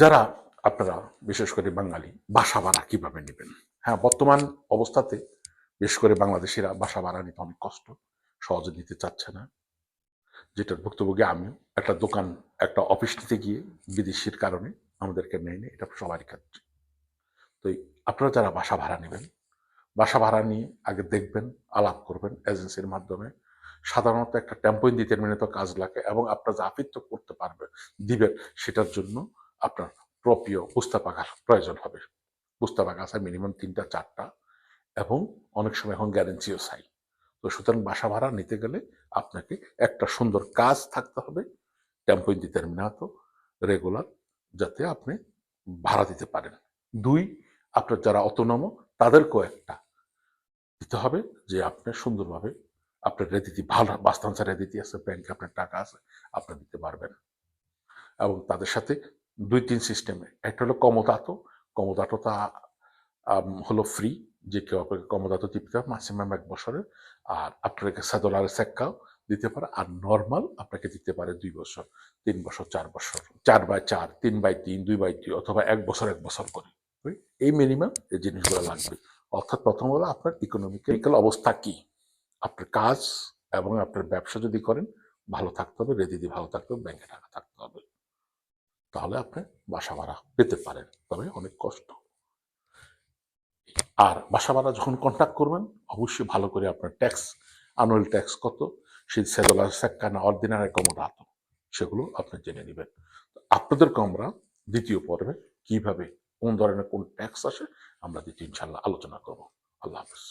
যারা আপনারা, বিশেষ করে বাঙালি, বাসা ভাড়া কীভাবে নেবেন? হ্যাঁ বর্তমান অবস্থাতে, বিশেষ করে বাংলাদেশিরা বাসা ভাড়া নিতে অনেক কষ্ট, সহজে নিতে চাচ্ছে না। যেটার ভুক্তভোগী আমিও, একটা দোকান, একটা অফিস নিতে গিয়ে বিদেশির কারণে আমাদেরকে নেয় না, এটা সবারই ক্ষেত্রে। তো আপনারা যারা বাসা ভাড়া নেবেন, বাসা ভাড়া নিয়ে আগে দেখবেন, আলাপ করবেন এজেন্সির মাধ্যমে। সাধারণত একটা টেম্পো তো কাজ লাগে এবং আপনার যা আপিত্য করতে পারবে দিবেন, সেটার জন্য আপনার প্রপ্রিয় পুস্তাপাকার প্রয়োজন হবে। পুস্তাপাক আছে মিনিমাম তিনটা, চারটা এবং অনেক সময় এখন গ্যারেন্টিও চাই তো সুতরাং বাসা ভাড়া নিতে গেলে আপনাকে একটা সুন্দর কাজ থাকতে হবে টেম্পো ডিটারমিনাত রেগুলার যাতে আপনি ভাড়া দিতে পারেন। দুই, আপনার যারা অতনম তাদেরকেও একটা দিতে হবে যে আপনি সুন্দরভাবে আপনার রেদিতি, ভালো বাস্তাংশা রেদিতি আছে ব্যাংকে আপনার টাকা আছে, আপনি দিতে পারবেন। এবং তাদের সাথে দুই তিন সিস্টেমে একটা হলো কমদাত কমদাতটা হলো ফ্রি যে কেউ আপনাকে কমদাত দিতে হবে ম্যাক্সিমাম এক বছরের আর আপনাকে সাদলার সেক্কাও দিতে পারে, আর নর্মাল আপনাকে দিতে পারে দুই বছর, তিন বছর, চার বছর, চার বাই চার, তিন বাই তিন, দুই বাই দুই, অথবা এক বছর এক বছর করে। এই মিনিমাম এই জিনিসগুলো লাগবে। অর্থাৎ প্রথম হলো আপনার ইকোনমিক্যাল অবস্থা কি? আপনার কাজ এবং আপনার ব্যবসা যদি করেন, ভালো থাকতে হবে রেদিদি ভালো থাকতে হবে, ব্যাংকে টাকা থাকতে হবে। তাহলে আপনি বাসা ভাড়া পেতে পারেন। তবে অনেক কষ্ট। আর বাসা ভাড়া যখন কন্ট্যাক্ট করবেন, অবশ্যই ভালো করে আপনার ট্যাক্স আনুয়াল ট্যাক্স কত, সেই সেদলার সেক্কা না অর্ডিনারি কমোডাত সেগুলো আপনি জেনে নেবেন। আপনাদেরকে আমরা দ্বিতীয় পর্বে কীভাবে, কোন ধরনের কোন ট্যাক্স আসে, আমরা দ্বিতীয় ইনশাল্লাহ আলোচনা করব। আল্লাহ হাফিজ।